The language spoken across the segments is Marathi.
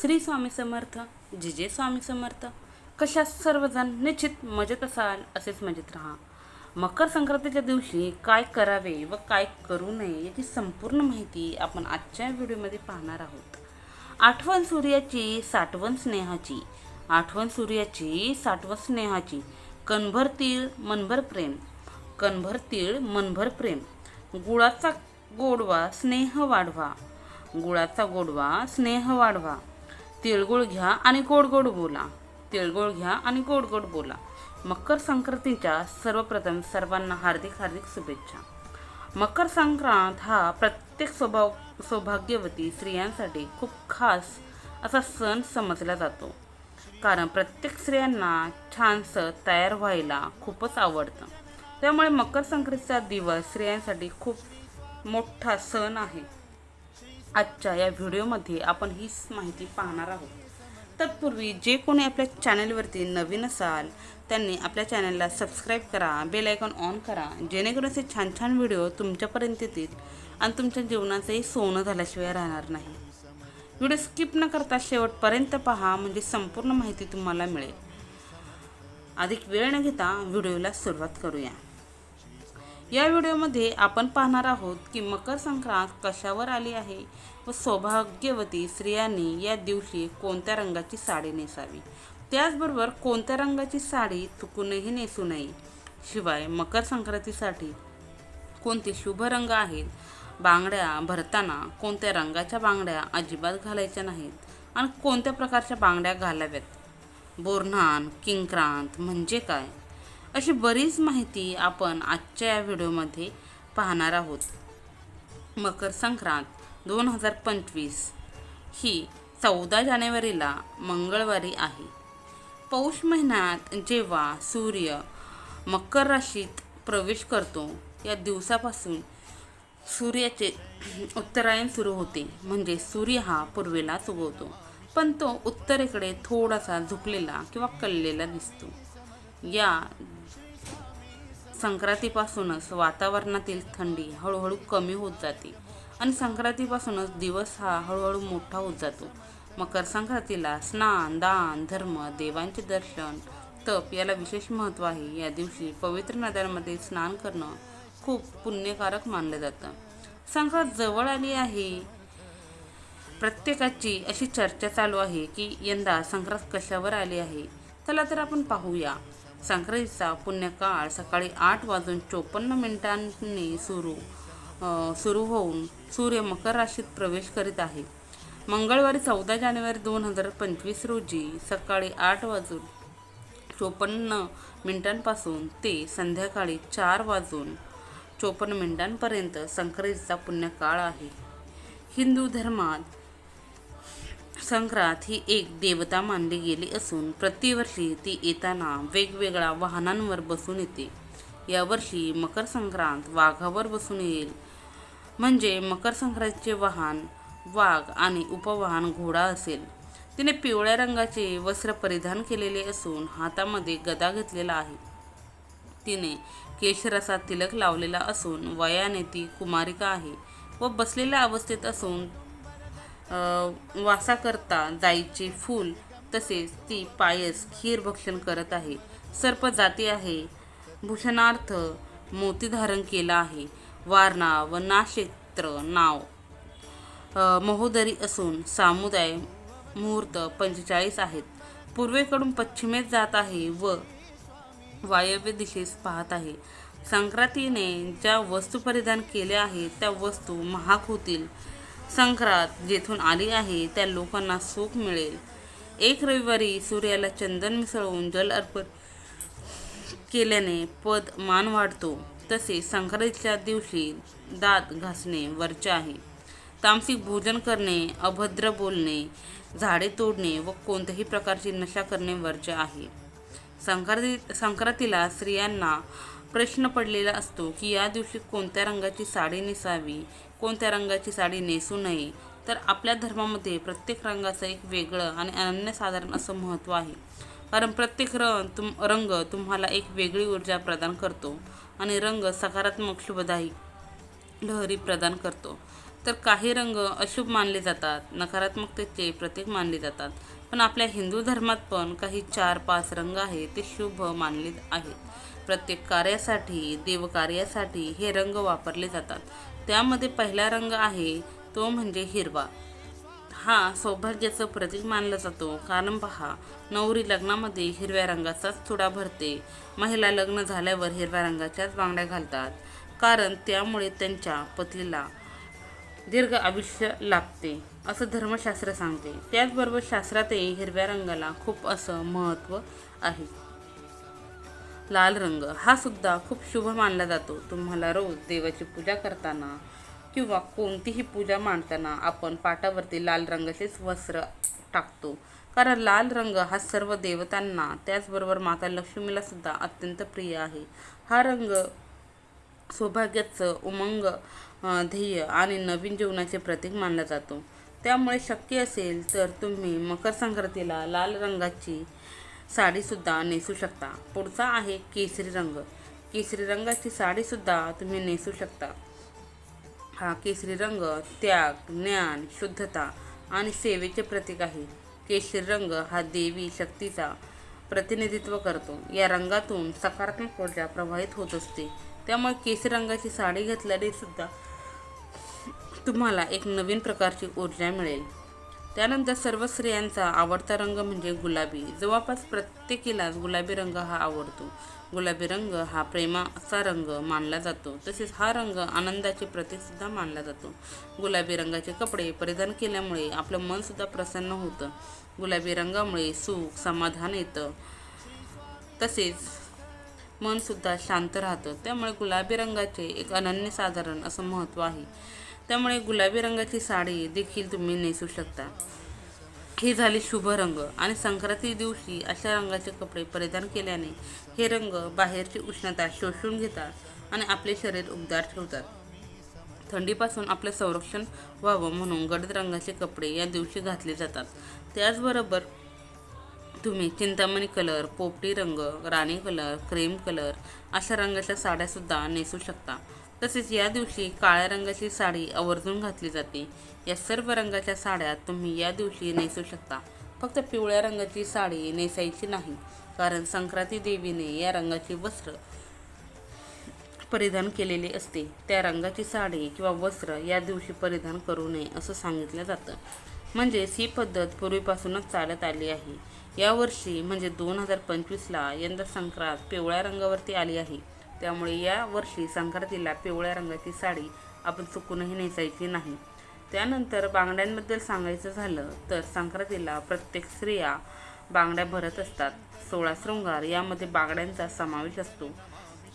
श्री स्वामी समर्थ जिजे स्वामी समर्थ. कशा सर्वजण निश्चित मजेत असाल असेच मजेत राहा. मकर संक्रांतीच्या दिवशी काय करावे व काय करू नये याची संपूर्ण माहिती आपण आजच्या व्हिडिओमध्ये पाहणार आहोत. आठवण सूर्याची साठवण स्नेहाची. आठवण सूर्याची साठवण स्नेहाची. कणभर तीळ मनभर प्रेम. कणभर तीळ मनभर प्रेम. गुळाचा गोडवा स्नेह वाढवा. गुळाचा गोडवा स्नेह वाढवा. तिळगुळ घ्या आणि गोड गोड बोला. तिळगुळ घ्या आणि गोड गोड बोला. मकर संक्रांतीच्या सर्वप्रथम सर्वांना हार्दिक हार्दिक शुभेच्छा. मकर संक्रांत हा प्रत्येक स्वभाव सौभाग्यवती स्त्रियांसाठी खूप खास असा सण समजला जातो. कारण प्रत्येक स्त्रियांना छानसं तयार व्हायला खूपच आवडतं. त्यामुळे मकर संक्रांतीचा दिवस स्त्रियांसाठी खूप मोठा सण आहे. आजच्या या व्हिडिओमध्ये आपण हीच माहिती पाहणार आहोत. तत्पूर्वी जे कोणी आपल्या चॅनलवरती नवीन असाल त्यांनी आपल्या चॅनलला सबस्क्राईब करा बेल आयकॉन ऑन करा जेणेकरून असे छान छान व्हिडिओ तुमच्यापर्यंत येतील आणि तुमच्या जीवनाचंही सोनं झाल्याशिवाय राहणार नाही. व्हिडिओ स्किप न करता शेवटपर्यंत पहा म्हणजे संपूर्ण माहिती तुम्हाला मिळेल. अधिक वेळ न घेता व्हिडिओला सुरुवात करूया. या व्हिडिओमध्ये आपण पाहणार आहोत की मकर संक्रांत कशावर आली आहे व सौभाग्यवती स्त्रियांनी या दिवशी कोणत्या रंगाची साडी नेसावी? त्याचबरोबर कोणत्या रंगाची साडी चुकूनही नेसू नये? शिवाय मकर संक्रांतीसाठी कोणते शुभ रंग आहेत? बांगड्या भरताना कोणत्या रंगाच्या बांगड्या अजिबात घालायच्या नाहीत? आणि कोणत्या प्रकारच्या बांगड्या घालाव्यात? बोरन्हान किंक्रांत म्हणजे काय? अशी बरीच माहिती आपण आजच्या या व्हिडिओमध्ये पाहणार आहोत. मकर संक्रांत दोन हजार पंचवीस ही चौदा जानेवारीला मंगळवारी आहे. पौष महिन्यात जेव्हा सूर्य मकर राशीत प्रवेश करतो या दिवसापासून सूर्याचे उत्तरायण सुरू होते. म्हणजे सूर्य हा पूर्वेलाच उगवतो पण तो उत्तरेकडे थोडासा झुकलेला किंवा कललेला दिसतो. या संक्रांतीपासूनच वातावरणातील थंडी हळूहळू कमी होत जाते. आणि संक्रांतीपासूनच दिवस हा हळूहळू मोठा होत जातो. मकर संक्रांतीला स्नान दान धर्म देवांचे दर्शन तप याला विशेष महत्त्व आहे. या दिवशी पवित्र नद्यांमध्ये स्नान करणं खूप पुण्यकारक मानलं जातं. संक्रांत जवळ आली आहे. प्रत्येकाची अशी चर्चा चालू आहे की यंदा संक्रांत कशावर आली आहे? चला तर आपण पाहूया. संक्रांतीचा पुण्यकाळ सकाळी आठ वाजून चोपन्न मिनिटांनी सुरू सुरू होऊन सूर्य मकर राशीत प्रवेश करीत आहे. मंगळवारी चौदा जानेवारी दोन हजार पंचवीस रोजी सकाळी आठ वाजून चोपन्न मिनिटांपासून ते संध्याकाळी चार वाजून चोपन्न मिनिटांपर्यंत संक्रांतीचा पुण्यकाळ आहे. हिंदू धर्मात संक्रांत ही एक देवता मानली गेली असून प्रतिवर्षी ती येताना वेगवेगळ्या वाहनांवर बसून येते. यावर्षी मकर संक्रांत वाघावर बसून येईल. म्हणजे मकर संक्रांतीचे वाहन वाघ आणि उपवाहन घोडा असेल. तिने पिवळ्या रंगाचे वस्त्र परिधान केलेले असून हातामध्ये गदा घेतलेला आहे. तिने केशरसात तिलक लावलेला असून वयाने ती कुमारिका आहे व बसलेल्या अवस्थेत असून वासाकरता जाईचे फूल तसेच ती पायस खीर भक्षण करत आहे. सर्प जाती आहे. भूषणार्थ मोती धारण केला आहे. वारणा व नाक्षेत्र नाव. महोदरी असून सामुदाय मुहूर्त पंचेचाळीस आहेत. पूर्वेकडून पश्चिमेत जात आहे व वायव्य दिशेस पाहत आहे. संक्रांतीने ज्या वस्तू परिधान केल्या आहेत त्या वस्तू महाग होतील संक्रांत जेथून आली आहे त्या लोकांना सुख मिळेल. एक रविवारी सूर्याला चंदन मिसळून जल अर्पण केल्याने पद मान वाढतो. तसेच संक्रांतीच्या दिवशी दात घासणे वरचे आहे. तामसिक भोजन करणे अभद्र बोलणे झाडे तोडणे व कोणत्याही प्रकारची नशा करणे वरचे आहे. संक्रांती संक्रांतीला स्त्रियांना प्रश्न पडलेला असतो की या दिवशी कोणत्या रंगाची साडी नेसावी कोणत्या रंगाची साडी नेसू नये तर आपल्या धर्मामध्ये प्रत्येक रंगाचं एक वेगळं आणि अनन्यसाधारण असं महत्त्व आहे. कारण प्रत्येक रंग तुम रंग तुम्हाला एक वेगळी ऊर्जा प्रदान करतो आणि रंग सकारात्मक शुभदायी लहरी प्रदान करतो. तर काही रंग अशुभ मानले जातात नकारात्मकतेचे प्रतीक मानले जातात पण आपल्या हिंदू धर्मात पण काही चार पाच रंग आहेत ते शुभ मानले आहेत. प्रत्येक कार्यासाठी देवकार्यासाठी हे रंग वापरले जातात. त्यामध्ये पहिला रंग आहे तो म्हणजे हिरवा. हा सौभाग्याचं प्रतीक मानला जातो. कारण पहा नवरी लग्नामध्ये हिरव्या रंगाचाच चुडा भरते. महिला लग्न झाल्यावर हिरव्या रंगाच्याच बांगड्या घालतात. कारण त्यामुळे त्यांच्या पतीला दीर्घ आयुष्य लाभते असं धर्मशास्त्र सांगते. त्याचबरोबर शास्त्रातही हिरव्या रंगाला खूप असं महत्त्व आहे. लाल रंग हा सुद्धा खूप शुभ मानला जातो. तुम्हाला रोज देवाची पूजा करताना किंवा कोणतीही पूजा मांडताना आपण पाटावरती लाल रंगाचेच वस्त्र टाकतो. कारण लाल रंग हा सर्व देवतांना त्याचबरोबर माता लक्ष्मीला सुद्धा अत्यंत प्रिय आहे. हा रंग सौभाग्याचं उमंग ध्येय आणि नवीन जीवनाचे प्रतीक मानला जातो. त्यामुळे शक्य असेल तर तुम्ही मकर संक्रांतीला लाल रंगाची साडीसुद्धा नेसू शकता. पुढचा आहे केसरी रंग. केसरी रंगाची साडीसुद्धा तुम्ही नेसू शकता. हा केसरी रंग त्याग ज्ञान शुद्धता आणि सेवेचे प्रतीक आहे. केसरी रंग हा देवी शक्तीचा प्रतिनिधित्व करतो. या रंगातून सकारात्मक ऊर्जा प्रवाहित होत असते. त्यामुळे केसरी रंगाची साडी घेतल्याने सुद्धा तुम्हाला एक नवीन प्रकारची ऊर्जा मिळेल. त्यानंतर सर्व स्त्रियांचा आवडता रंग म्हणजे गुलाबी. जवळपास प्रत्येकीलाच गुलाबी रंग हा आवडतो. गुलाबी रंग हा प्रेमाचा रंग मानला जातो. तसेच हा रंग आनंदाचे प्रतीकसुद्धा मानला जातो. गुलाबी रंगाचे कपडे परिधान केल्यामुळे आपलं मनसुद्धा प्रसन्न होतं. गुलाबी रंगामुळे सुख समाधान येतं. तसेच मनसुद्धा शांत राहतं. त्यामुळे गुलाबी रंगाचे एक अनन्यसाधारण असं महत्त्व आहे. त्यामुळे गुलाबी रंगाची साडी देखील तुम्ही नेसू शकता. हे झाले शुभ रंग आणि संक्रांती दिवशी अशा रंगाचे कपडे परिधान केल्याने हे रंग बाहेरची उष्णता शोषून घेतात आणि आपले शरीर उबदार ठेवतात. थंडीपासून आपले संरक्षण व्हावं म्हणून गडद रंगाचे कपडे या दिवशी घातले जातात. त्याचबरोबर तुम्ही चिंतामणी कलर पोपटी रंग राणी कलर क्रीम कलर अशा रंगाच्या साड्यासुद्धा नेसू शकता. तसेच या दिवशी काळ्या रंगाची साडी आवर्जून घातली जाते. या सर्व रंगाच्या साड्या तुम्ही या दिवशी नेसू शकता. फक्त पिवळ्या रंगाची साडी नेसायची नाही कारण संक्रांती देवीने या रंगाची वस्त्र परिधान केलेले असते. त्या रंगाची साडी किंवा वस्त्र या दिवशी परिधान करू नये असं सांगितलं जातं. म्हणजेच ही पद्धत पूर्वीपासूनच चालत आली आहे. यावर्षी म्हणजे दोन हजार पंचवीसला यंदा संक्रांत पिवळ्या रंगावरती आली आहे. त्यामुळे या वर्षी संक्रांतीला पिवळ्या रंगाची साडी आपण चुकूनही नेसायची नाही. त्यानंतर बांगड्यांबद्दल सांगायचं झालं तर संक्रांतीला प्रत्येक स्त्रिया बांगड्या भरत असतात. सोळा शृंगार यामध्ये बांगड्यांचा समावेश असतो.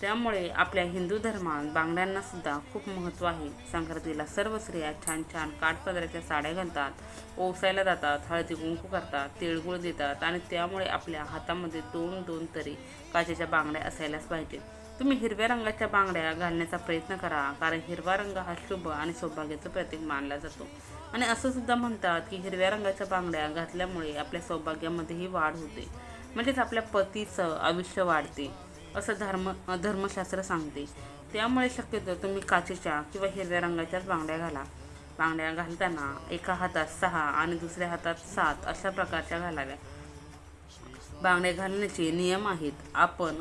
त्यामुळे आपल्या हिंदू धर्मात बांगड्यांना सुद्धा खूप महत्त्व आहे. संक्रांतीला सर्व स्त्रिया छान छान काठपदराच्या साड्या घालतात ओसायला जातात हळदी कुंकू करतात तिळगुळ देतात आणि त्यामुळे आपल्या हातामध्ये दोन दोन तरी काचेच्या बांगड्या असायलाच पाहिजेत. तुम्ही हिरव्या रंगाच्या बांगड्या घालण्याचा प्रयत्न करा कारण हिरवा रंग हा शुभ आणि सौभाग्याचं प्रतीक मानला जातो. आणि असं सुद्धा म्हणतात की हिरव्या रंगाच्या बांगड्या घातल्यामुळे आपल्या सौभाग्यामध्येही वाढ होते. म्हणजेच आपल्या पतीचं आयुष्य वाढते असं धर्म धर्मशास्त्र सांगते. त्यामुळे शक्यतो तुम्ही काचेच्या किंवा हिरव्या रंगाच्याच बांगड्या घाला. बांगड्या घालताना एका हातात सहा आणि दुसऱ्या हातात सात अशा प्रकारच्या घालाव्या. बांगड्या घालण्याचे नियम आहेत. आपण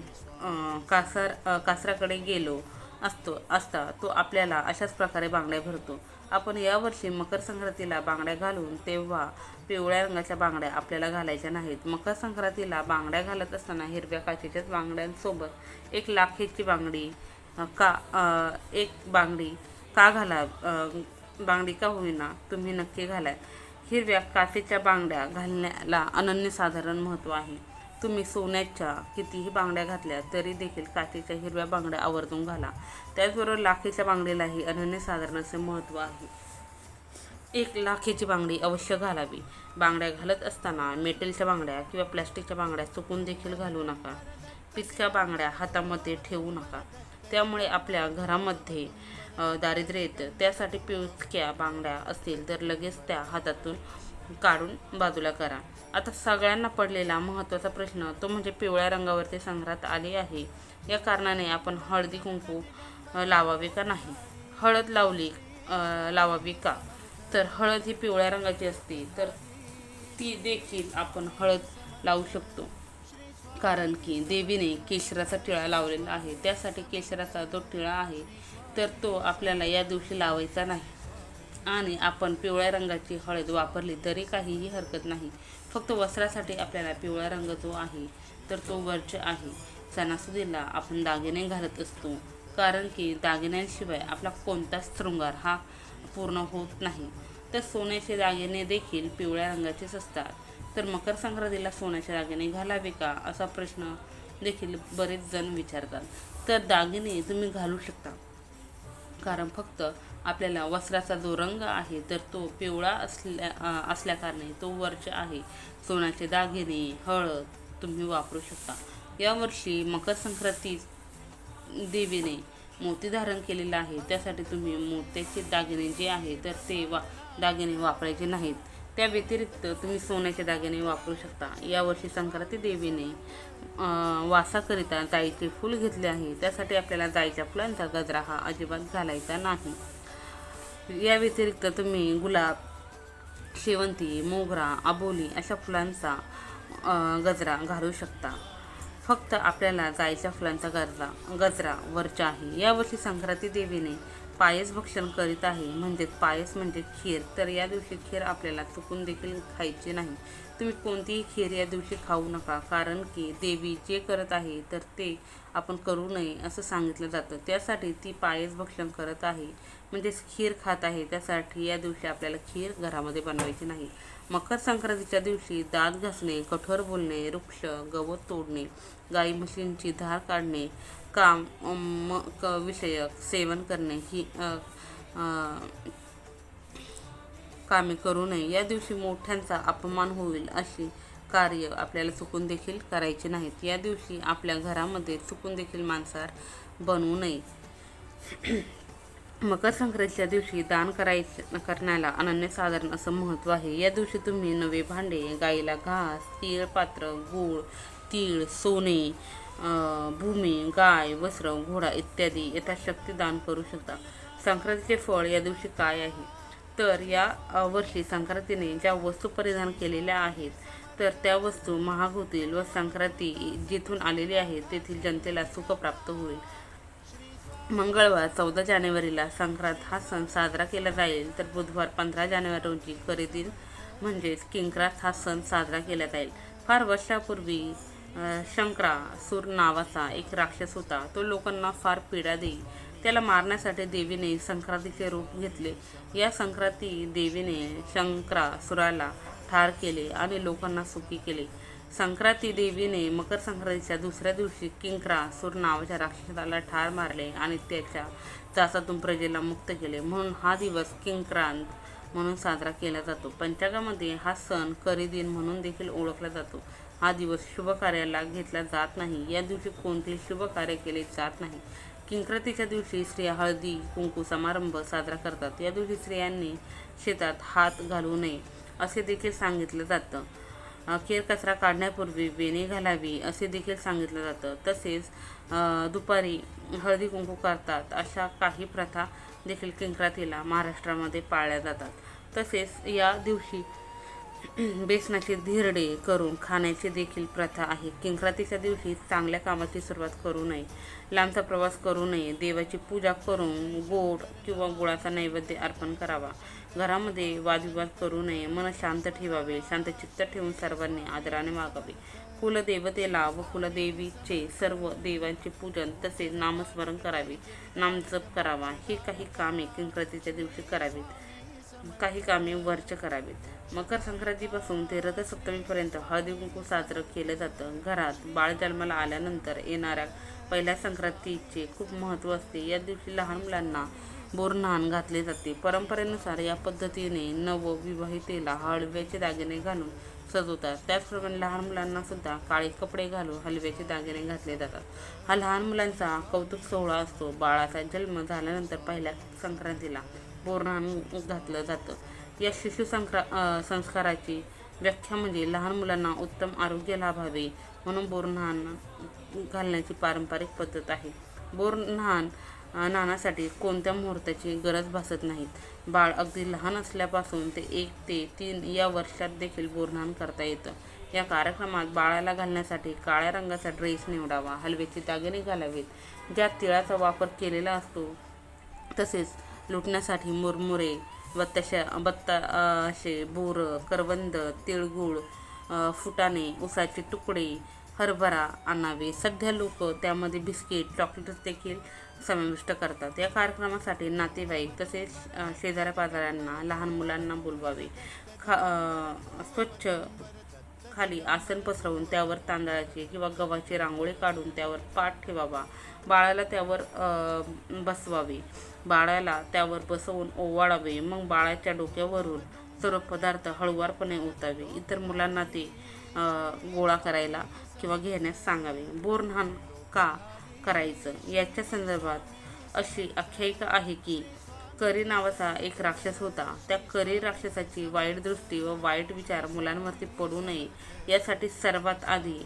कासार कासराकडे गेलो असतो असता तो आपल्याला अशाच प्रकारे बांगड्या भरतो. आपण यावर्षी मकर संक्रांतीला बांगड्या घालून तेव्हा पिवळ्या रंगाच्या बांगड्या आपल्याला घालायच्या नाहीत. मकर संक्रांतीला बांगड्या घालत असताना हिरव्या काचेच्याच बांगड्यांसोबत एक लाखेची बांगडी का एक बांगडी का घाला बांगडी का होईना तुम्ही नक्की घाला हिरव्या काचेच्या बांगड्या घालण्याला अनन्यसाधारण महत्त्व आहे. तुम्ही सोन्याच्या कितीही बांगड्या घातल्या तरी देखील काचेच्या हिरव्या बांगड्या आवर्जून घाला. त्याचबरोबर लाखेच्या बांगडीलाही अनन्यसाधारण असे महत्त्व आहे. एक लाखेची बांगडी अवश्य घालावी. बांगड्या घालत असताना मेटलच्या बांगड्या किंवा प्लॅस्टिकच्या बांगड्या चुकून देखील घालू नका. पिचक्या बांगड्या हातामध्ये ठेवू नका. त्यामुळे आपल्या घरामध्ये दारिद्र्य येतं. त्यासाठी पिचक्या बांगड्या असतील तर लगेच त्या हातातून काढून बाजूला करा. आता सगळ्यांना पडलेला महत्त्वाचा प्रश्न तो म्हणजे पिवळ्या रंगावरती संग्रहात आले आहे. या कारणाने आपण हळदी कुंकू लावावे का नाही? हळद लावली लावावी का? तर हळद ही पिवळ्या रंगाची असते तर ती देखील आपण हळद लावू शकतो. कारण की देवीने केशराचा टिळा लावलेला आहे. त्यासाठी केशराचा जो टिळा आहे तर तो आपल्याला या दिवशी लावायचा नाही. आणि आपण पिवळ्या रंगाची हळद वापरली तरी काहीही हरकत नाही. फक्त वस्त्रासाठी आपल्याला पिवळा रंग जो आहे तर तो वर्ज्य आहे. सणासुदीला आपण दागिने घालत असतो कारण की दागिन्यांशिवाय आपला कोणताच शृंगार हा पूर्ण होत नाही. तर सोन्याचे दागिने देखील पिवळ्या रंगाचेच असतात. तर मकर संक्रांतीला सोन्याचे दागिने घालावे का असा प्रश्न देखील बरेच जण विचारतात. तर दागिने तुम्ही घालू शकता. कारण फक्त आपल्याला वस्त्राचा जो रंग आहे तर तो पिवळा असल्या असल्याकारणे तो वर्ष आहे. सोन्याचे दागिने हळद तुम्ही वापरू शकता. यावर्षी मकर संक्रांती देवीने मोती धारण केलेलं आहे. त्यासाठी तुम्ही मोत्याचे दागिने जे आहे तर ते वा दागिने वापरायचे नाहीत. त्या व्यतिरिक्त तुम्ही सोन्याचे दागिने वापरू शकता. यावर्षी संक्रांती देवीने वासाकरिता जाईचे फूल घेतले आहे. त्यासाठी आपल्याला जाईच्या फुलांचा गजरा हा अजिबात घालायचा नाही. या व्यतिरिक्त तुम्ही गुलाब शेवंती मोगरा आबोली अशा फुलांचा गजरा घालू शकता. फक्त आपल्याला जायच्या फुलांचा गजरा गजरा वरचा आहे. यावर्षी संक्रांती देवीने पायस भक्षण करीत आहे. म्हणजेच पायस म्हणजे खीर. तर या दिवशी खीर आपल्याला चुकून देखील खायची नाही. तुम्ही कोणतीही खीर या दिवशी खाऊ नका. कारण की देवी जे करत आहे तर ते आपण करू नये असं सांगितलं जातं. त्यासाठी ती पायस भक्षण करत आहे. म्हणजेच खीर खात आहे त्यासाठी या दिवशी आपल्याला खीर घरामध्ये बनवायची नाही. मकर संक्रांतीच्या दिवशी दात घासणे कठोर बोलणे वृक्ष गवत तोडणे गाई म्हशींची धार काढणे काम क विषयक सेवन करणे ही आ, आ, कामे करू नये. या दिवशी मोठ्यांचा अपमान होईल अशी कार्य आपल्याला चुकून देखील करायचे नाहीत. या दिवशी आपल्या घरामध्ये चुकून देखील मांसाहार बनवू नये. मकर संक्रांतीच्या दिवशी दान करायचे करण्याला अनन्यसाधारण असं महत्त्व आहे. या दिवशी तुम्ही नवे भांडे गाईला घास तीळ पात्र गूळ तीळ सोने भूमी गाय वस्त्र घोडा इत्यादी यथाशक्ती दान करू शकता. संक्रांतीचे फळ या दिवशी काय आहे? तर या वर्षी संक्रांतीने ज्या वस्तू परिधान केलेल्या आहेत तर त्या वस्तू महाग होतील व संक्रांती जिथून आलेली आहे तेथील जनतेला सुख प्राप्त होईल. मंगळवार चौदा जानेवारीला संक्रांत हा सण साजरा केला जाईल. तर बुधवार पंधरा जानेवारी रोजी खरेदी म्हणजेच किंक्रात हा सण साजरा केला जाईल. फार वर्षापूर्वी शंकरा सूर नावाचा एक राक्षस होता. तो लोकांना फार पीडा देई त्याला मारण्यासाठी देवीने संक्रांतीचे रूप घेतले. या संक्रांती देवीने शंकरासुराला ठार केले आणि लोकांना सुखी केले. संक्रांती देवीने मकर संक्रांतीच्या दुसऱ्या दिवशी किंक्रासूर नावाच्या राक्षसाला ठार मारले आणि त्याच्या चासातून प्रजेला मुक्त केले. म्हणून हा दिवस किंक्रांत म्हणून साजरा केला जातो. पंचांगामध्ये हा सण करी दिन म्हणून देखील ओळखला जातो. हा दिवस शुभ कार्याला घेतला जात नाही. या दिवशी कोणतेही शुभ कार्य केले जात नाही. किंक्रातीच्या दिवशी स्त्रिया हळदी कुंकू समारंभ साजरा करतात. या दिवशी स्त्रियांनी शेतात हात घालू नये असे देखील सांगितलं जातं. अखेर कचरा काढण्यापूर्वी वेणी घालावी असे देखील सांगितलं जातं. तसेच दुपारी हळदी कुंकू करतात अशा काही प्रथा देखील किंक्रातीला महाराष्ट्रामध्ये पाळल्या जातात. तसेच या दिवशी बेसनाचे धिरडे करून खाण्याची देखील प्रथा आहे. किंक्रातीच्या दिवशी चांगल्या कामाची सुरुवात करू नये. लांबचा प्रवास करू नये. देवाची पूजा करून गोड किंवा गुळाचा नैवेद्य अर्पण करावा. घरामध्ये वादविवाद करू नये. मन शांत ठेवावे. शांत चित्त ठेवून सर्वांनी आदराने वागावे. कुलदेवतेला व कुलदेवीचे सर्व देवांचे पूजन तसेच नामस्मरण करावे. नामजप करावा. हे काही कामे किंक्रातीच्या दिवशी करावीत. काही कामे वर्च करावीत. मकर संक्रांतीपासून ते रथसप्तमीपर्यंत हळदी कुंकू साजरं केलं जातं. घरात बाळ जन्माला आल्यानंतर येणाऱ्या पहिल्या संक्रांतीचे खूप महत्त्व असते. या दिवशी लहान मुलांना बोरन्हाण घातले जाते. परंपरेनुसार या पद्धतीने नवविवाहितेला हळव्याचे दागिने घालून सजवतात. त्याचप्रमाणे लहान मुलांना सुद्धा काळे कपडे घालून हलव्याचे दागिने घातले जातात. हा लहान मुलांचा कौतुक सोहळा असतो. बाळाचा जन्म झाल्यानंतर पहिल्या संक्रांतीला बोरन्हाण घातलं जातं. या शिशु संक्रा संस्काराची व्याख्या म्हणजे लहान मुलांना उत्तम आरोग्य लाभावे म्हणून बोरन्हाण घालण्याची पारंपरिक पद्धत आहे. बोरन्हाण अ, नानासाठी कोणत्या मुहूर्ताची गरज भासत नाहीत. बाळ अगदी लहान असल्यापासून ते एक ते तीन या वर्षात देखील बोरनान करता येतं. या कार्यक्रमात बाळाला घालण्यासाठी काळ्या रंगाचा ड्रेस निवडावा हलव्याचे दागिने घालावेत. ज्यात तिळाचा वापर केलेला असतो तसेच लुटण्यासाठी मुरमुरे व तशा बत्ता असे बोरं करवंद तिळगुळ फुटाणे उसाचे तुकडे हरभरा आणावे. सध्या लोक त्यामध्ये बिस्किट चॉकलेट्स देखील समाविष्ट करतात. या कार्यक्रमासाठी नातेवाईक तसेच शेजाऱ्या पाजाऱ्यांना लहान मुलांना बोलवावे. खा स्वच्छ खाली आसन पसरवून त्यावर तांदळाची किंवा गव्हाची रांगोळी काढून त्यावर पाठ ठेवावा. बाळाला त्यावर बसवावे. बाळाला त्यावर बसवून ओवाळावे. मग बाळाच्या डोक्यावरून सर्व पदार्थ हळुवारपणे ओतावे इतर मुलांना ते गोळा करायला किंवा घेण्यास सांगावे. बोरन्हाण का करायचं? याच्या संदर्भात अशी आख्यायिका आहे की करी नावाचा एक राक्षस होता. त्या करी राक्षसाची वाईट दृष्टी व वाईट विचार मुलांवरती पडू नये यासाठी सर्वात आधी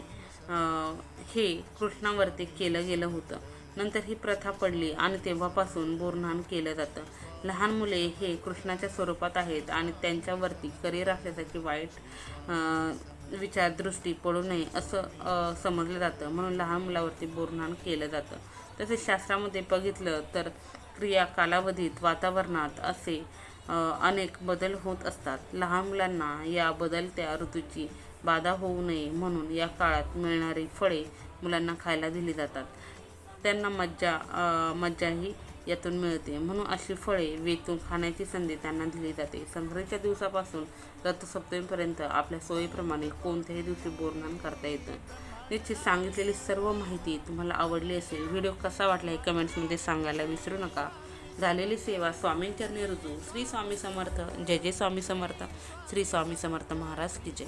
हे कृष्णावरती केलं गेलं होतं. नंतर ही प्रथा पडली आणि तेव्हापासून बोरन्हाण केलं जातं. लहान मुले हे कृष्णाच्या स्वरूपात आहेत आणि त्यांच्यावरती करिअर राक्षसाची वाईट विचारदृष्टी विचार दृष्टी पडू नये असं समजलं जातं. म्हणून लहान मुलावरती बोरन्हाण केलं जातं. तसेच शास्त्रामध्ये बघितलं तर क्रिया कालावधीत वातावरणात असे अनेक बदल होत असतात. लहान मुलांना या बदलत्या ऋतूची बाधा होऊ नये म्हणून या काळात मिळणारी फळे मुलांना खायला दिली जातात. त्यांना मज्जा मज्जाही यातून मिळते. म्हणून अशी फळे वेचून खाण्याची संधी त्यांना दिली जाते. संक्रांतीच्या दिवसापासून रथसप्तमीपर्यंत आपल्या सोयीप्रमाणे कोणत्याही दिवशी बोरणान करता येतं. निश्चित सांगितलेली सर्व माहिती तुम्हाला आवडली असेल व्हिडिओ कसा वाटला हे कमेंट्समध्ये सांगायला विसरू नका. झालेली सेवा स्वामींचरणी ऋतू श्री स्वामी समर्थ. जय जय स्वामी समर्थ. श्री स्वामी समर्थ महाराज की जय.